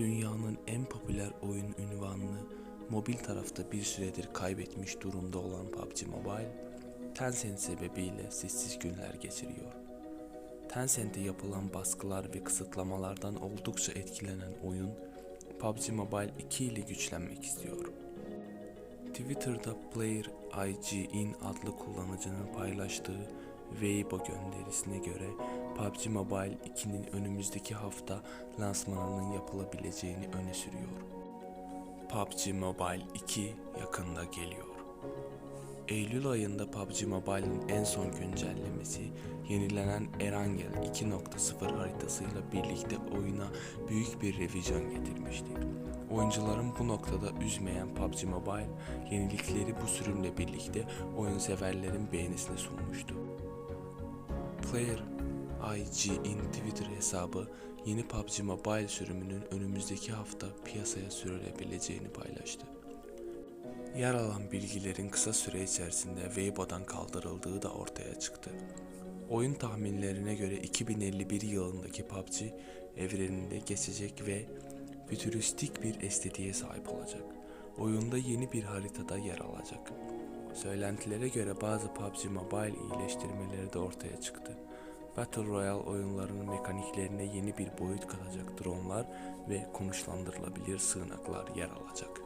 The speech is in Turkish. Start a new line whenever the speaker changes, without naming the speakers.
dünyanın en popüler oyun ünvanını mobil tarafta bir süredir kaybetmiş durumda olan PUBG Mobile, Tencent sebebiyle sessiz günler geçiriyor. Tencent'e yapılan baskılar ve kısıtlamalardan oldukça etkilenen oyun, PUBG Mobile 2 ile güçlenmek istiyor. Twitter'da Player IGN adlı kullanıcının paylaştığı Weibo gönderisine göre PUBG Mobile 2'nin önümüzdeki hafta lansmanının yapılabileceğini öne sürüyor. PUBG Mobile 2 yakında geliyor. Eylül ayında PUBG Mobile'ın en son güncellemesi yenilenen Erangel 2.0 haritasıyla birlikte oyuna büyük bir revizyon getirmişti. Oyuncuların bu noktada üzmeyen PUBG Mobile yenilikleri bu sürümle birlikte oyun severlerin beğenisine sunmuştu. Player IGN Twitter hesabı yeni PUBG Mobile sürümünün önümüzdeki hafta piyasaya sürülebileceğini paylaştı. Yer alan bilgilerin kısa süre içerisinde Weibo'dan kaldırıldığı da ortaya çıktı. Oyun tahminlerine göre 2051 yılındaki PUBG evreninde geçecek ve fütüristik bir estetiğe sahip olacak. Oyunda yeni bir haritada yer alacak. Söylentilere göre bazı PUBG Mobile iyileştirmeleri de ortaya çıktı. Battle Royale oyunlarının mekaniklerine yeni bir boyut katacak dronlar ve konuşlandırılabilir sığınaklar yer alacak.